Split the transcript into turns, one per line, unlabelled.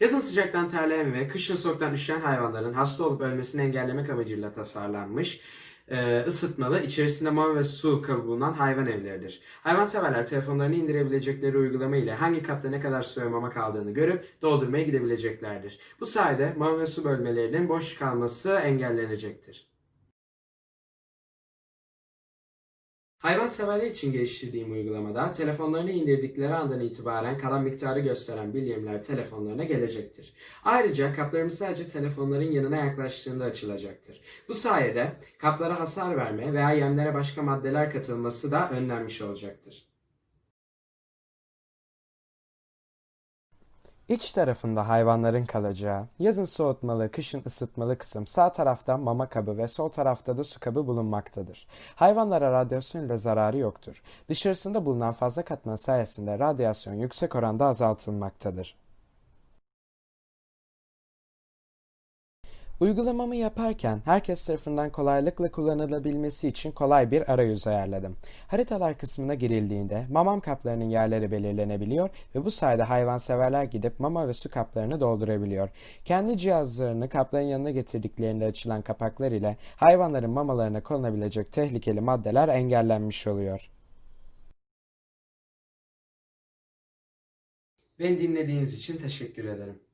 Yazın sıcaktan terleyen ve kışın soğuktan üşüyen hayvanların hasta olup ölmesini engellemek amacıyla tasarlanmış e, ısıtmalı, içerisinde mama ve su kabı bulunan hayvan evleridir. Hayvanseverler telefonlarını indirebilecekleri uygulama ile hangi kapta ne kadar su ve mama kaldığını görüp doldurmaya gidebileceklerdir. Bu sayede mama ve su bölmelerinin boş kalması engellenecektir. Hayvanseverler için geliştirdiğim uygulamada telefonlarını indirdikleri andan itibaren kalan miktarı gösteren bildirimler telefonlarına gelecektir. Ayrıca kaplarımız sadece telefonların yanına yaklaştığında açılacaktır. Bu sayede kaplara hasar verme veya yemlere başka maddeler katılması da önlenmiş olacaktır.
İç tarafında hayvanların kalacağı, yazın soğutmalı, kışın ısıtmalı kısım sağ tarafta mama kabı ve sol tarafta da su kabı bulunmaktadır. Hayvanlara radyasyon ile zararı yoktur. Dışarısında bulunan fazla katman sayesinde radyasyon yüksek oranda azaltılmaktadır. Uygulamamı yaparken herkes tarafından kolaylıkla kullanılabilmesi için kolay bir arayüz ayarladım. Haritalar kısmına girildiğinde mamam kaplarının yerleri belirlenebiliyor ve bu sayede hayvanseverler gidip mama ve su kaplarını doldurabiliyor. Kendi cihazlarını kapların yanına getirdiklerinde açılan kapaklar ile hayvanların mamalarına konunabilecek tehlikeli maddeler engellenmiş oluyor.
Beni dinlediğiniz için teşekkür ederim.